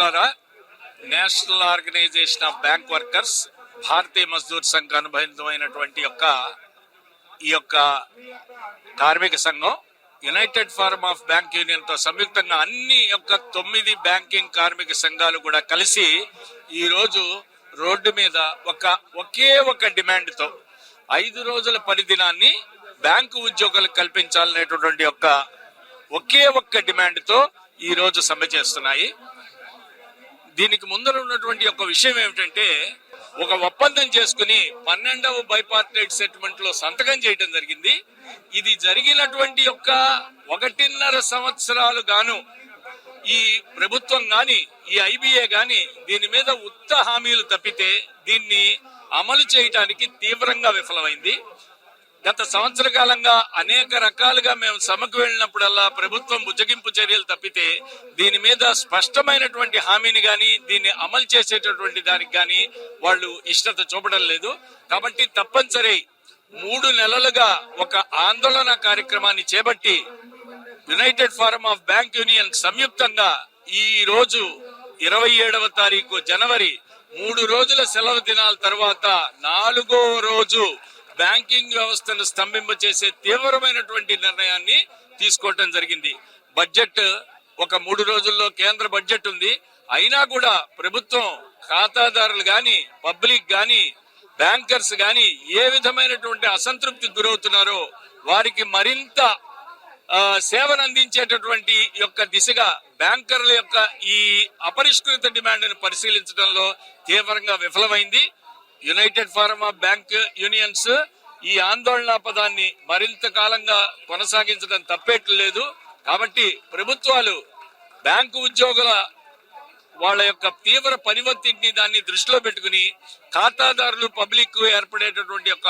మిత్రులారా national organisation of bank workers Bharatiya Mazdoor Sangh అనుబంధమైనటువంటి యొక్క ఈ యొక్క కార్మిక సంఘం యునైటెడ్ ఫారం ఆఫ్ బ్యాంక్ యూనియన్తో సంయుక్తంగా అన్ని యొక్క తొమ్మిది బ్యాంకింగ్ కార్మిక సంఘాలు కూడా కలిసి ఈ రోజు రోడ్డు మీద ఒక ఒకే ఒక డిమాండ్తో ఐదు రోజుల పరిదినాన్ని బ్యాంకు ఉద్యోగులకు కల్పించాలనేటటువంటి యొక్క ఒకే ఒక్క డిమాండ్తో ఈ రోజు సమ్మె చేస్తున్నాయి. దీనికి ముందర ఉన్నటువంటి ఒక విషయం ఏమిటంటే ఒక ఒప్పందం చేసుకుని పన్నెండవ బైపార్టెడ్ సెటిల్మెంట్లో సంతకం చేయడం జరిగింది. ఇది జరిగినటువంటి యొక్క ఒకటిన్నర సంవత్సరాలు గాను ఈ ప్రభుత్వం గాని ఈ ఐబిఏ గాని దీని మీద ఉత్త హామీలు తప్పితే దీన్ని అమలు చేయటానికి తీవ్రంగా విఫలమైంది. గత సంవత్సర కాలంగా అనేక రకాలుగా మేము సభకు వెళ్ళినప్పుడల్లా ప్రభుత్వం బుజ్జగింపు చర్యలు తప్పితే దీని మీద స్పష్టమైనటువంటి హామీని గాని దీన్ని అమలు చేసేటటువంటి దానికి గాని వాళ్ళు ఇష్టత చూపడం లేదు. కాబట్టి తప్పనిసరి మూడు నెలలుగా ఒక ఆందోళన కార్యక్రమాన్ని చేపట్టి united forum of bank union సంయుక్తంగా ఈ రోజు ఇరవై ఏడవ తారీఖు జనవరి మూడు రోజుల సెలవు దినాల తర్వాత నాలుగో రోజు బ్యాంకింగ్ వ్యవస్థను స్తంభింపచేసే తీవ్రమైనటువంటి నిర్ణయాన్ని తీసుకోవటం జరిగింది. బడ్జెట్ ఒక మూడు రోజుల్లో కేంద్ర బడ్జెట్ ఉంది. అయినా కూడా ప్రభుత్వం ఖాతాదారులు గాని పబ్లిక్ గాని బ్యాంకర్స్ గాని ఏ విధమైనటువంటి అసంతృప్తికి గురవుతున్నారో వారికి మరింత సేవను అందించేటటువంటి యొక్క దిశగా బ్యాంకర్ల యొక్క ఈ అపరిష్కృత డిమాండ్ను పరిశీలించడంలో తీవ్రంగా విఫలమైంది. United forum of bank unions ఈ ఆందోళన పదాన్ని మరింత కాలంగా కొనసాగించడం తప్పేట్లు లేదు. కాబట్టి ప్రభుత్వాలు బ్యాంకు ఉద్యోగుల వాళ్ళ యొక్క తీవ్ర పనివత్తిని దాన్ని దృష్టిలో పెట్టుకుని ఖాతాదారులు పబ్లిక్ ఏర్పడేటటువంటి యొక్క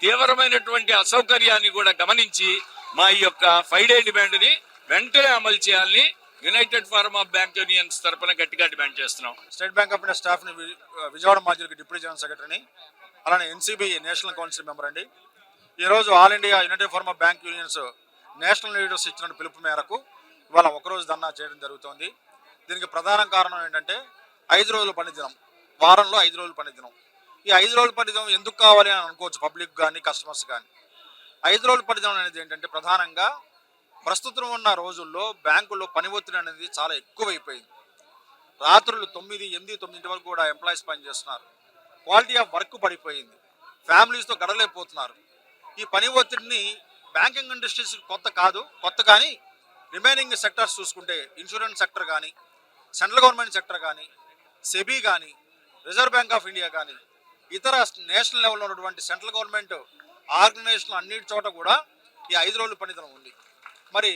తీవ్రమైనటువంటి అసౌకర్యాన్ని కూడా గమనించి మా ఈ యొక్క ఫైవ్ డే డిమాండ్ని వెంటనే అమలు చేయాలని united forum of bank unions తరపున గట్టిగా డిమాండ్ చేస్తున్నాం. స్టేట్ బ్యాంక్ ఆఫ్ ఇండియా స్టాఫ్ని వి- విజయవాడ మాజీలకు డిప్యూటీ జనరల్ సెక్రటరీని అలానే ఎన్సీబీ నేషనల్ కౌన్సిల్ మెంబర్ అండి. ఈ రోజు all India united forum of bank unions national leaders ఇచ్చిన పిలుపు మేరకు ఇవాళ ఒకరోజు ధర్నా చేయడం జరుగుతోంది. దీనికి ప్రధాన కారణం ఏంటంటే ఐదు రోజుల పని దినం వారంలో ఐదు రోజుల పని దినం. ఈ ఐదు రోజుల పని దినం ఎందుకు కావాలి అని అనుకోవచ్చు పబ్లిక్ కానీ కస్టమర్స్ కానీ ఐదు రోజుల పని దినం అనేది ఏంటంటే ప్రధానంగా ప్రస్తుతం ఉన్న రోజుల్లో బ్యాంకుల్లో పని ఒత్తిడి అనేది చాలా ఎక్కువైపోయింది. రాత్రులు తొమ్మిది ఎనిమిది తొమ్మిది వరకు కూడా ఎంప్లాయీస్ పని చేస్తున్నారు. క్వాలిటీ ఆఫ్ వర్క్ పడిపోయింది. ఫ్యామిలీస్తో గడలేకపోతున్నారు. ఈ పని ఒత్తిడిని బ్యాంకింగ్ ఇండస్ట్రీస్ కొత్త కాదు కొత్త కానీ రిమైనింగ్ సెక్టర్స్ చూసుకుంటే ఇన్సూరెన్స్ సెక్టర్ కానీ సెంట్రల్ గవర్నమెంట్ సెక్టర్ కానీ సెబీ కానీ రిజర్వ్ బ్యాంక్ ఆఫ్ ఇండియా కానీ ఇతర నేషనల్ లెవెల్లో ఉన్నటువంటి సెంట్రల్ గవర్నమెంట్ ఆర్గనైజేషన్ అన్నిటి చోట కూడా ఈ ఐదు రోజుల పనితనం ఉంది. మరి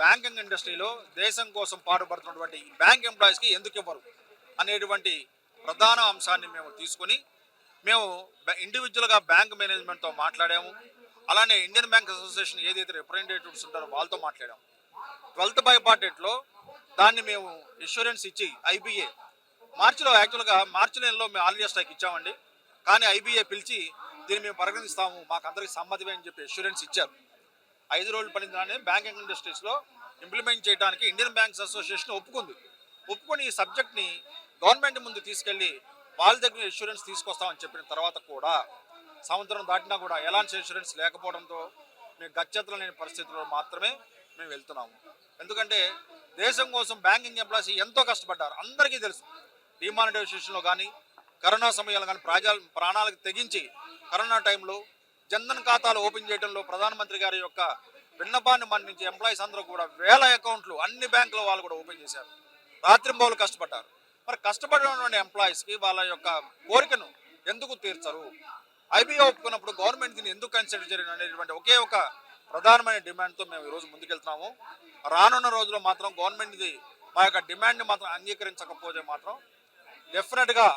బ్యాంకింగ్ ఇండస్ట్రీలో దేశం కోసం పాటుపడుతున్నటువంటి బ్యాంక్ ఎంప్లాయీస్కి ఎందుకు ఇవ్వరు? అనేటువంటి ప్రధాన అంశాన్ని మేము తీసుకొని మేము ఇండివిజువల్గా బ్యాంక్ మేనేజ్మెంట్తో మాట్లాడాము. అలానే ఇండియన్ బ్యాంక్ అసోసియేషన్ ఏదైతే రిప్రజెంటేటివ్స్ ఉంటారో వాళ్ళతో మాట్లాడాము. ట్వెల్త్ బై పార్టెట్లో దాన్ని మేము ఇన్సూరెన్స్ ఇచ్చి ఐబీఏ మార్చిలో యాక్చువల్గా మార్చి నెలలో మేము ఆల్రెడీ స్ట్రైక్ ఇచ్చామండి. కానీ ఐబీఏ పిలిచి దీన్ని మేము పరిగణిస్తాము మాకు అందరికి సమ్మతమే అని చెప్పి ఇన్సూరెన్స్ ఇచ్చారు. ఐదు రోజులు పడిందాన్ని బ్యాంకింగ్ ఇండస్ట్రీస్లో ఇంప్లిమెంట్ చేయడానికి ఇండియన్ బ్యాంక్స్ అసోసియేషన్ ఒప్పుకుంది. ఒప్పుకొని ఈ సబ్జెక్ట్ని గవర్నమెంట్ ముందు తీసుకెళ్ళి వాళ్ళ దగ్గర ఇన్సూరెన్స్ తీసుకొస్తామని చెప్పిన తర్వాత కూడా సంవత్సరం దాటినా కూడా ఎలాంటి ఇన్సూరెన్స్ లేకపోవడంతో మేము గచ్చెత్తలు లేని పరిస్థితుల్లో మాత్రమే మేము వెళ్తున్నాము. ఎందుకంటే దేశం కోసం బ్యాంకింగ్ ఎంప్లాయీస్ ఎంతో కష్టపడ్డారు. అందరికీ తెలుసు. డిమానిటైజేషన్లో కానీ కరోనా సమయాలు కానీ ప్రాజాలు ప్రాణాలకు తెగించి కరోనా టైంలో జన్ధన్ ఖాతాలు ఓపెన్ చేయడంలో ప్రధానమంత్రి గారి యొక్క విన్నపాన్ని మన్నించి ఎంప్లాయీస్ అందరూ కూడా వేల అకౌంట్లు అన్ని బ్యాంకుల వాళ్ళు కూడా ఓపెన్ చేశారు. రాత్రింబౌలు కష్టపడ్డారు. మరి కష్టపడినటువంటి ఎంప్లాయీస్కి వాళ్ళ యొక్క కోరికను ఎందుకు తీర్చరు? ఐబీఓ ఒప్పుకున్నప్పుడు గవర్నమెంట్ దీన్ని ఎందుకు కన్సిడర్ చేయడం అనేటువంటి ఒకే ఒక ప్రధానమైన డిమాండ్తో మేము ఈరోజు ముందుకెళ్తున్నాము. రానున్న రోజుల్లో మాత్రం గవర్నమెంట్ది మా యొక్క డిమాండ్ని మాత్రం అంగీకరించకపోతే మాత్రం డెఫినెట్గా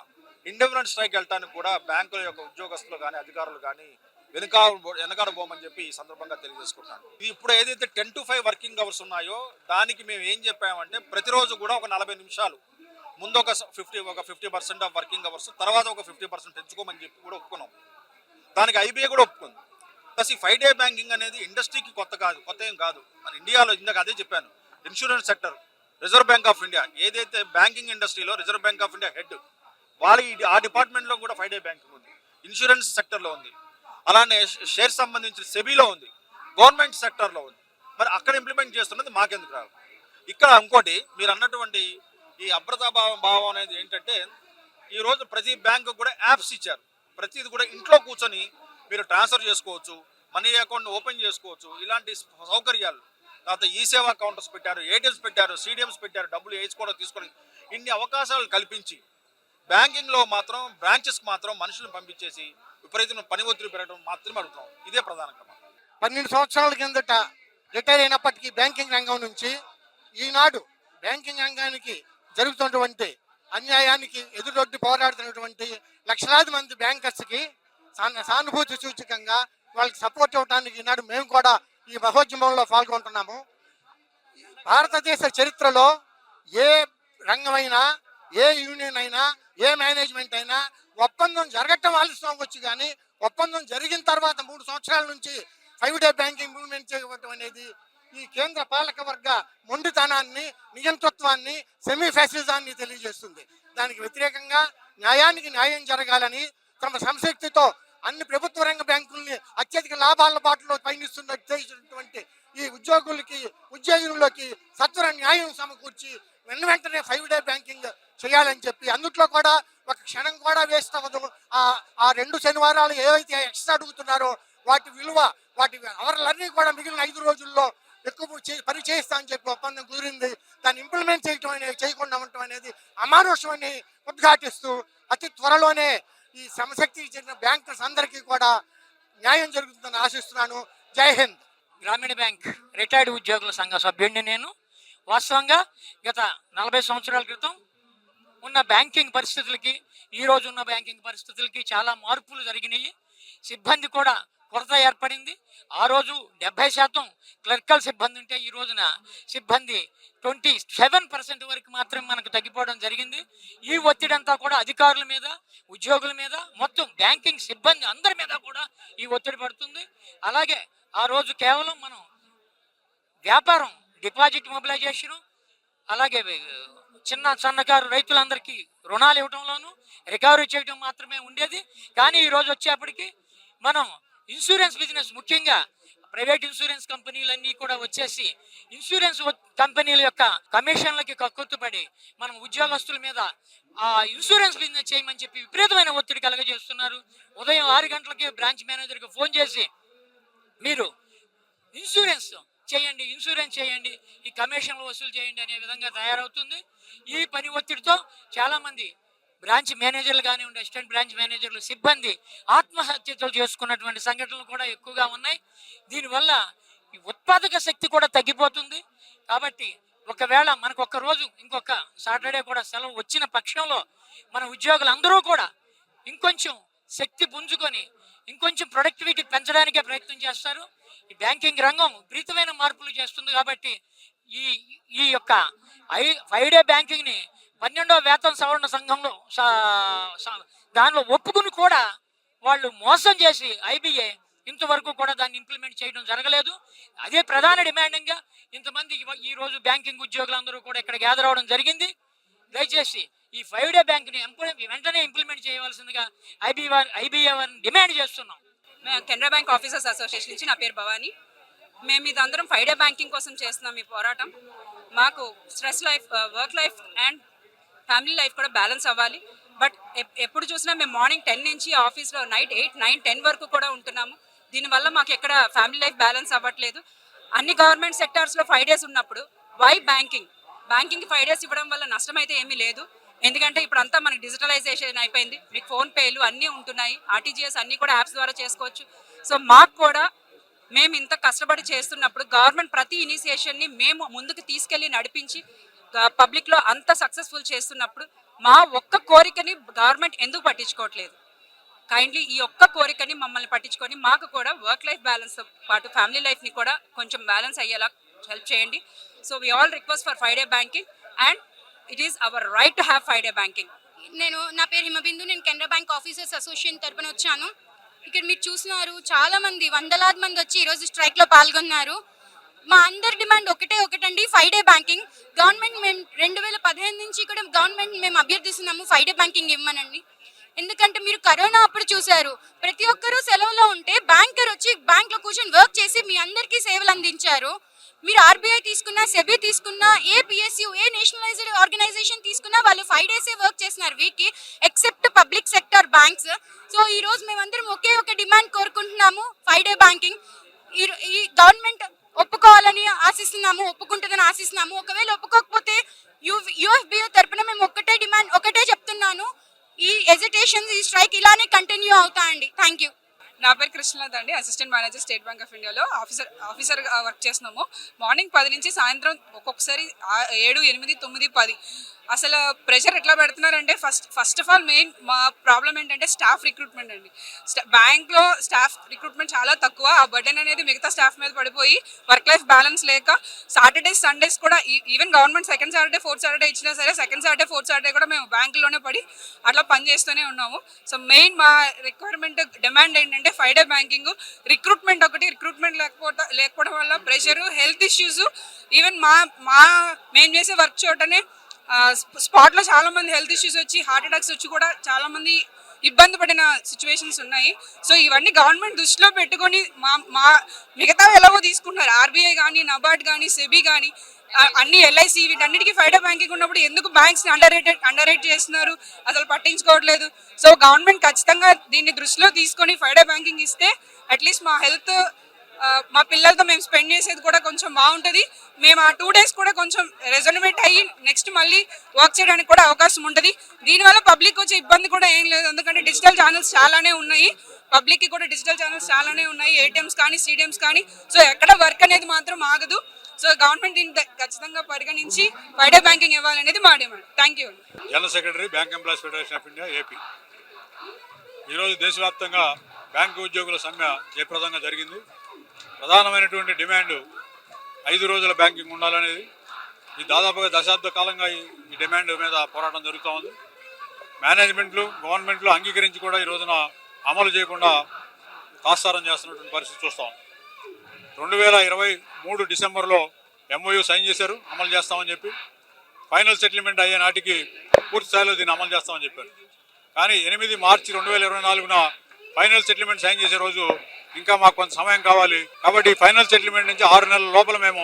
ఇండిపెండెంట్ స్ట్రైక్ వెళ్ళటానికి కూడా బ్యాంకుల యొక్క ఉద్యోగస్తులు కానీ అధికారులు కానీ వెనుక వెనకాడబోమని చెప్పి ఈ సందర్భంగా తెలియజేసుకుంటాను ఇది ఇప్పుడు ఏదైతే ten to five working hours ఉన్నాయో దానికి మేము ఏం చెప్పామంటే ప్రతిరోజు కూడా ఒక నలభై నిమిషాలు ముందు ఒక ఫిఫ్టీ ఒక fifty percent of working hours తర్వాత ఒక ఫిఫ్టీ పర్సెంట్ పెంచుకోమని చెప్పి కూడా ఒప్పుకున్నాం. దానికి ఐబీఐ కూడా ఒప్పుకుంది. ప్లస్ ఈ ఫైవ్ డే బ్యాంకింగ్ అనేది ఇండస్ట్రీకి కొత్త కాదు కొత్త ఏం కాదు. మన ఇండియాలో ఇందాక అదే చెప్పాను insurance sector reserve bank of India ఏదైతే బ్యాంకింగ్ ఇండస్ట్రీలో reserve bank of India head వాళ్ళ ఆ డిపార్ట్మెంట్లో కూడా ఫైవ్ డే బ్యాంకింగ్ ఉంది ఇన్సూరెన్స్ సెక్టర్లో ఉంది. అలానే షేర్ సంబంధించిన సెబీలో ఉంది గవర్నమెంట్ సెక్టర్లో ఉంది మరి అక్కడ ఇంప్లిమెంట్ చేస్తున్నది మాకెందుకు రాదు ఇక్కడ ఇంకోటి మీరు అన్నటువంటి ఈ అభ్రతా భావం భావం అనేది ఏంటంటే ఈరోజు ప్రతి బ్యాంకు కూడా యాప్స్ ఇచ్చారు ప్రతిది కూడా ఇంట్లో కూర్చొని మీరు ట్రాన్స్ఫర్ చేసుకోవచ్చు మనీ అకౌంట్ ఓపెన్ చేసుకోవచ్చు ఇలాంటి సౌకర్యాలు తర్వాత ఈ సేవా కౌంటర్స్ పెట్టారు ఏటీఎంస్ పెట్టారు సీడిఎంస్ పెట్టారు డబ్బులు వేసుకోవడం తీసుకొని ఇన్ని అవకాశాలు కల్పించి బ్యాంకింగ్లో మాత్రం బ్రాంచెస్కి మాత్రం మనుషులను పంపించేసి విపరీతమైన పని ఒత్తిడి పెరగడం మాత్రమే అడుగుతాం ఇదే ప్రధాన క్రమం. పన్నెండు సంవత్సరాల కిందట రిటైర్ అయినప్పటికీ బ్యాంకింగ్ రంగం నుంచి ఈనాడు బ్యాంకింగ్ రంగానికి జరుగుతున్నటువంటి అన్యాయానికి ఎదురొడ్డి పోరాడుతున్నటువంటి లక్షలాది మంది బ్యాంకర్స్కి సానుభూతి సూచకంగా వాళ్ళకి సపోర్ట్ ఇవ్వడానికి ఈనాడు మేము కూడా ఈ మహోద్యమంలో పాల్గొంటున్నాము. భారతదేశ చరిత్రలో ఏ రంగమైనా ఏ యూనియన్ అయినా ఏ మేనేజ్మెంట్ అయినా ఒప్పందం జరగటం ఆలస్యం అవ్వచ్చు కానీ ఒప్పందం జరిగిన తర్వాత మూడు సంవత్సరాల నుంచి ఫైవ్ డే బ్యాంకింగ్ ఇంప్లిమెంట్ చేయడం అనేది ఈ కేంద్ర పాలక వర్గ మొండితనాన్ని నియంతృత్వాన్ని సెమీ ఫ్యాసిజాన్ని తెలియజేస్తుంది. దానికి వ్యతిరేకంగా న్యాయానికి న్యాయం జరగాలని తమ సంశక్తితో అన్ని ప్రభుత్వ రంగ బ్యాంకుల్ని అత్యధిక లాభాల బాటలో పయనిస్తున్నటువంటి ఈ ఉద్యోగులకి ఉద్యోగులకి సత్వర న్యాయం సమకూర్చి వెన్న వెంటనే ఫైవ్ డే బ్యాంకింగ్ చేయాలని చెప్పి అందుట్లో కూడా ఒక క్షణం కూడా వేస్ట్ అవ్వదు. ఆ రెండు శనివారాలు ఏవైతే ఎక్స్ట్రా అడుగుతున్నారో వాటి విలువ వాటి అవర్లన్నీ కూడా మిగిలిన ఐదు రోజుల్లో ఎక్కువ చే- పని చేయిస్తా అని చెప్పి ఒప్పందం కుదిరింది. దాన్ని ఇంప్లిమెంట్ చేయటం అనేది చేయకుండా ఉండటం అనేది అమానుషమని ఉద్ఘాటిస్తూ అతి త్వరలోనే ఈ శ్రమశక్తికి చెందిన బ్యాంకర్స్ అందరికీ కూడా న్యాయం జరుగుతుందని ఆశిస్తున్నాను. జై హింద్. గ్రామీణ బ్యాంక్ రిటైర్డ్ ఉద్యోగుల సంఘ సభ్యుడిని నేను. వాస్తవంగా గత నలభై సంవత్సరాల క్రితం ఉన్న బ్యాంకింగ్ పరిస్థితులకి ఈ ఉన్న బ్యాంకింగ్ పరిస్థితులకి చాలా మార్పులు జరిగినాయి. సిబ్బంది కూడా కొరత ఏర్పడింది. ఆ రోజు డెబ్బై శాతం క్లర్కల్ సిబ్బంది ఉంటే ఈ రోజున సిబ్బంది ట్వంటీ సెవెన్ పర్సెంట్ వరకు మాత్రమే మనకు తగ్గిపోవడం జరిగింది. ఈ ఒత్తిడి అంతా కూడా అధికారుల మీద ఉద్యోగుల మీద మొత్తం బ్యాంకింగ్ సిబ్బంది అందరి మీద కూడా ఈ ఒత్తిడి పడుతుంది. అలాగే ఆ రోజు కేవలం మనం వ్యాపారం డిపాజిట్ మొబిలైజేషన్ అలాగే చిన్న సన్నకారు రైతులందరికీ రుణాలు ఇవ్వడంలోనూ రికవరీ చేయడం మాత్రమే ఉండేది. కానీ ఈ రోజు వచ్చేప్పటికి మనం ఇన్సూరెన్స్ బిజినెస్ ముఖ్యంగా ప్రైవేట్ ఇన్సూరెన్స్ కంపెనీలన్నీ కూడా వచ్చేసి ఇన్సూరెన్స్ కంపెనీల యొక్క కమిషన్లకి కక్కుర్తుపడి మనం ఉద్యోగస్తుల మీద ఆ ఇన్సూరెన్స్ బిజినెస్ చేయమని చెప్పి విపరీతమైన ఒత్తిడి కలగజేస్తున్నారు. ఉదయం ఆరు గంటలకి బ్రాంచ్ మేనేజర్కి ఫోన్ చేసి మీరు ఇన్సూరెన్స్ చేయండి ఇన్సూరెన్స్ చేయండి ఈ కమిషన్లు వసూలు చేయండి అనే విధంగా తయారవుతుంది. ఈ పని ఒత్తిడితో చాలామంది బ్రాంచ్ మేనేజర్లు కానివ్వండి అసిస్టెంట్ బ్రాంచ్ మేనేజర్లు సిబ్బంది ఆత్మహత్యలు చేసుకున్నటువంటి సంఘటనలు కూడా ఎక్కువగా ఉన్నాయి. దీనివల్ల ఈ ఉత్పాదక శక్తి కూడా తగ్గిపోతుంది. కాబట్టి ఒకవేళ మనకు ఒక్క రోజు ఇంకొక సాటర్డే కూడా సెలవు వచ్చిన పక్షంలో మన ఉద్యోగులందరూ కూడా ఇంకొంచెం శక్తి పుంజుకొని ఇంకొంచెం ప్రొడక్టివిటీ పెంచడానికే ప్రయత్నం చేస్తారు. ఈ బ్యాంకింగ్ రంగం విపరీతమైన మార్పులు చేస్తుంది కాబట్టి ఈ ఈ యొక్క ఐ ఫైవ్ డే బ్యాంకింగ్ని పన్నెండో వేతన సవరణ సంఘంలో సా- దానిలో ఒప్పుకుని కూడా వాళ్ళు మోసం చేసి ఐబీఏ ఇంతవరకు కూడా దాన్ని ఇంప్లిమెంట్ చేయడం జరగలేదు. అదే ప్రధాన డిమాండింగ్గా ఇంతమంది ఈ రోజు బ్యాంకింగ్ ఉద్యోగులందరూ కూడా ఇక్కడ గ్యాదర్ అవడం జరిగింది. దయచేసి ఈ ఫైవ్ డే బ్యాంక్ని వెంటనే ఇంప్లిమెంట్ చేయవలసిందిగా ఐబీ ఐబీఏ వారిని డిమాండ్ చేస్తున్నాం. మేము కెనరా బ్యాంక్ ఆఫీసర్స్ అసోసియేషన్ నుంచి నా పేరు భవానీ. మేము ఇదందరం ఫైవ్ డే బ్యాంకింగ్ కోసం చేస్తున్నాం ఈ పోరాటం. మాకు stress life work life and family life కూడా బ్యాలెన్స్ అవ్వాలి. బట్ ఎప్పుడు చూసినా మేము మార్నింగ్ టెన్ నుంచి ఆఫీస్లో నైట్ ఎయిట్ నైన్ టెన్ వరకు కూడా ఉంటున్నాము. దీనివల్ల మాకు ఎక్కడ ఫ్యామిలీ లైఫ్ బ్యాలెన్స్ అవ్వట్లేదు. అన్ని గవర్నమెంట్ సెక్టార్స్లో ఫైవ్ డేస్ ఉన్నప్పుడు why banking banking five days ఇవ్వడం వల్ల నష్టం అయితే ఏమీ లేదు. ఎందుకంటే ఇప్పుడు అంతా మనకి డిజిటలైజేషన్ అయిపోయింది. మీకు ఫోన్పేలు అన్నీ ఉంటున్నాయి. ఆర్టీజీఎస్ అన్నీ కూడా యాప్స్ ద్వారా చేసుకోవచ్చు. సో మాకు కూడా మేము ఇంత కష్టపడి చేస్తున్నప్పుడు గవర్నమెంట్ ప్రతి ఇనిషియేషన్ని మేము ముందుకు తీసుకెళ్ళి నడిపించి పబ్లిక్లో అంత సక్సెస్ఫుల్ చేస్తున్నప్పుడు మా ఒక్క కోరికని గవర్నమెంట్ ఎందుకు పట్టించుకోవట్లేదు? కైండ్లీ ఈ ఒక్క కోరికని మమ్మల్ని పట్టించుకొని మాకు కూడా వర్క్ లైఫ్ బ్యాలెన్స్ పాటు ఫ్యామిలీ లైఫ్ని కూడా కొంచెం బ్యాలెన్స్ అయ్యేలా హెల్ప్ చేయండి. So we all request for five day banking and it is our right to have five day banking. నేను నా పేరు హిమబిందు నేను కెనరా బ్యాంక్ ఆఫీసర్స్ అసోసియేషన్ తరపున వచ్చాను. ఇక్కడ మీరు చూస్తున్నారు చాలా మంది వందలాది మంది వచ్చి ఈరోజు స్ట్రైక్లో పాల్గొన్నారు. మా అందరి డిమాండ్ ఒకటే ఒకటండి ఫైవ్ డే బ్యాంకింగ్. గవర్నమెంట్ మేము రెండు వేల పదిహేను నుంచి కూడా గవర్నమెంట్ మేము అభ్యర్థిస్తున్నాము. ఫైవ్ డే బ్యాంకింగ్ ఇవ్వమనండి. ఎందుకంటే మీరు కరోనా అప్పుడు చూశారు. ప్రతి ఒక్కరూ సెలవులో ఉంటే బ్యాంకర్ వచ్చి బ్యాంక్లో కూర్చొని వర్క్ చేసి మీ అందరికీ సేవలు అందించారు. మీరు ఆర్బీఐ తీసుకున్నా సెబీ తీసుకున్నా ఏ పిఎస్యు ఏ నేషనలైజ్డ్ ఆర్గనైజేషన్ తీసుకున్నా వాళ్ళు ఫైవ్ డేసే వర్క్ చేస్తున్నారు వీక్కి except public sector banks. So ఈ రోజు మేమందరం ఒకే ఒక డిమాండ్ కోరుకుంటున్నాము ఫైవ్ డే బ్యాంకింగ్. ఈ ఈ గవర్నమెంట్ ఒప్పుకోవాలని ఆశిస్తున్నాము ఒప్పుకుంటుందని ఆశిస్తున్నాము. ఒకవేళ ఒప్పుకోకపోతే యూ యూఎఫ్బిఓ తరపున మేము ఒక్కటే డిమాండ్ ఒకటే చెప్తున్నాను. ఈ ఎజిటేషన్స్ ఈ స్ట్రైక్ ఇలానే కంటిన్యూ అవుతా అండి థ్యాంక్ యూ నా పేరు కృష్ణనాథ్ అండి. Assistant manager state bank of ఇండియాలో ఆఫీసర్ ఆఫీసర్ వర్క్ చేస్తున్నాము. మార్నింగ్ పది నుంచి సాయంత్రం ఒక్కొక్కసారి ఏడు ఎనిమిది తొమ్మిది పది. అసలు ప్రెషర్ ఎట్లా పెడుతున్నారంటే first first of all main మా ప్రాబ్లం ఏంటంటే స్టాఫ్ రిక్రూట్మెంట్ అండి. బ్యాంక్లో స్టాఫ్ రిక్రూట్మెంట్ చాలా తక్కువ. ఆ బర్డెన్ అనేది మిగతా స్టాఫ్ మీద పడిపోయి వర్క్ లైఫ్ బ్యాలెన్స్ లేక సాటర్డేస్ సండేస్ కూడా even government second Saturday fourth Saturday ఇచ్చినా సరే సెకండ్ సాటర్డే ఫోర్త్ సాటర్డే కూడా మేము బ్యాంకులోనే పడి అట్లా పని చేస్తూనే ఉన్నాము. సో మెయిన్ మా రిక్వైర్మెంట్ డిమాండ్ ఏంటంటే ఫైవ్ డే బ్యాంకింగ్ రిక్రూట్మెంట్ ఒకటి రిక్రూట్మెంట్ లేకపోతే లేకపోవడం వల్ల ప్రెషర్ హెల్త్ ఇష్యూస్ ఈవెన్ మా మా మేము చేసే వర్క్ చోటనే స్పాట్లో చాలా మంది హెల్త్ ఇష్యూస్ వచ్చి హార్ట్ అటాక్స్ వచ్చి కూడా చాలా మంది ఇబ్బంది పడిన సిచ్యువేషన్స్ ఉన్నాయి. సో ఇవన్నీ గవర్నమెంట్ దృష్టిలో పెట్టుకొని మా మా మిగతా ఎలాగో తీసుకుంటున్నారు. ఆర్బీఐ కానీ నబార్డ్ కానీ సెబీ కానీ అన్ని ఎల్ఐసి వీటన్నిటికీ ఫైడర్ బ్యాంకింగ్ ఉన్నప్పుడు ఎందుకు బ్యాంక్స్ని అండర్ రేటెడ్ అండర్ రేట్ చేస్తున్నారు? అసలు పట్టించుకోవట్లేదు. సో గవర్నమెంట్ ఖచ్చితంగా దీన్ని దృష్టిలో తీసుకొని ఫైడర్ బ్యాంకింగ్ ఇస్తే అట్లీస్ట్ మా హెల్త్ మా పిల్లలతో మేము స్పెండ్ చేసేది కూడా కొంచెం బాగుంటుంది. మేము ఆ టూ డేస్ కూడా కొంచెం రెజనమేట్ అయ్యి నెక్స్ట్ మళ్ళీ వర్క్ చేయడానికి కూడా అవకాశం ఉంటుంది. దీనివల్ల పబ్లిక్ వచ్చే ఇబ్బంది కూడా ఏం లేదు. ఎందుకంటే డిజిటల్ ఛానల్స్ చాలానే ఉన్నాయి. పబ్లిక్కి కూడా డిజిటల్ ఛానల్స్ చాలానే ఉన్నాయి. ఏటీఎంస్ కానీ సీడిఎంస్ కానీ. సో ఎక్కడ వర్క్ అనేది మాత్రం ఆగదు. సో గవర్నమెంట్ దీన్ని ఖచ్చితంగా పరిగణించి ఫైడే బ్యాంకింగ్ ఇవ్వాలనేది మా demand thank you general secretary bank employees federation of India AP ఈరోజు దేశవ్యాప్తంగా బ్యాంకు ఉద్యోగుల సమ్మె జయప్రదంగా జరిగింది. ప్రధానమైనటువంటి డిమాండ్ ఐదు రోజుల బ్యాంకింగ్ ఉండాలనేది. ఈ దాదాపుగా దశాబ్ద కాలంగా ఈ డిమాండ్ మీద పోరాటం జరుగుతూ ఉంది. మేనేజ్మెంట్లు గవర్నమెంట్లు అంగీకరించి కూడా ఈ రోజున అమలు చేయకుండా తాస్తారం చేస్తున్నటువంటి పరిస్థితి చూస్తాం రెండు వేల ఇరవై మూడు డిసెంబర్లో ఎంఓయూ సైన్ చేశారు అమలు చేస్తామని చెప్పి. ఫైనల్ సెటిల్మెంట్ అయ్యే నాటికి పూర్తి స్థాయిలో దీన్ని అమలు చేస్తామని చెప్పారు. కానీ ఎనిమిది మార్చి రెండు వేల ఇరవై నాలుగున ఫైనల్ సెటిల్మెంట్ సైన్ చేసే రోజు ఇంకా మాకు కొంత సమయం కావాలి. కాబట్టి ఫైనల్ సెటిల్మెంట్ నుంచి ఆరు నెలల లోపల మేము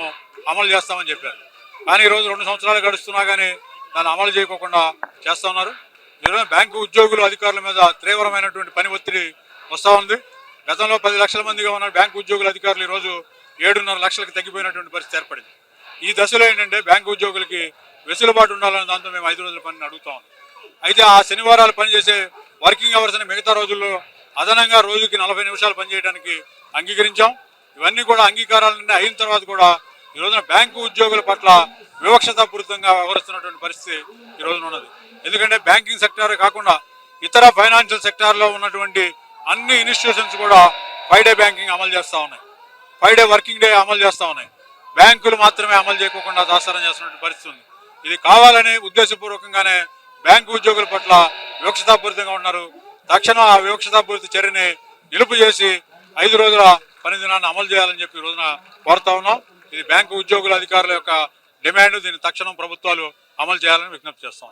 అమలు చేస్తామని చెప్పారు. కానీ ఈరోజు రెండు సంవత్సరాలు గడుస్తున్నా కానీ దాన్ని అమలు చేయకోకుండా చేస్తా ఉన్నారు. ఈరోజు బ్యాంకు ఉద్యోగులు అధికారుల మీద తీవ్రమైనటువంటి పని ఒత్తిడి వస్తూ ఉంది. గతంలో పది లక్షల మందిగా ఉన్న బ్యాంకు ఉద్యోగుల అధికారులు ఈరోజు ఏడున్నర లక్షలకు తగ్గిపోయినటువంటి పరిస్థితి ఏర్పడింది. ఈ దశలో ఏంటంటే బ్యాంకు ఉద్యోగులకి వెసులుబాటు ఉండాలని దాంతో మేము ఐదు రోజుల పనిని అడుగుతా ఉన్నాం. అయితే ఆ శనివారాలు పనిచేసే వర్కింగ్ అవర్స్ అని మిగతా రోజుల్లో అదనంగా రోజుకి నలభై నిమిషాలు పనిచేయడానికి అంగీకరించాం. ఇవన్నీ కూడా అంగీకారాలన్నీ అయిన తర్వాత కూడా ఈ రోజున బ్యాంకు ఉద్యోగుల పట్ల వివక్షతాపూరితంగా వ్యవహరిస్తున్నటువంటి పరిస్థితి ఈ రోజున ఉన్నది. ఎందుకంటే బ్యాంకింగ్ సెక్టార్ కాకుండా ఇతర ఫైనాన్షియల్ సెక్టార్లో ఉన్నటువంటి అన్ని ఇన్స్టిట్యూషన్స్ కూడా ఫైవ్ డే బ్యాంకింగ్ అమలు చేస్తూ ఉన్నాయి. ఫైవ్ డే వర్కింగ్ డే అమలు చేస్తూ ఉన్నాయి. బ్యాంకులు మాత్రమే అమలు చేయకుండా దాసారం చేస్తున్నటువంటి పరిస్థితి ఉంది. ఇది కావాలని ఉద్దేశపూర్వకంగానే బ్యాంకు ఉద్యోగుల పట్ల వివక్షతాపూరితంగా ఉన్నారు తక్షణం ఆ వివక్షతాపూరిత చర్యని నిలుపు చేసి ఐదు రోజుల పని దినాన్ని అమలు చేయాలని చెప్పి రోజున కోరుతా ఉన్నాం. ఇది బ్యాంకు ఉద్యోగుల అధికారుల యొక్క డిమాండ్. దీన్ని తక్షణం ప్రభుత్వాలు అమలు చేయాలని విజ్ఞప్తి చేస్తాం.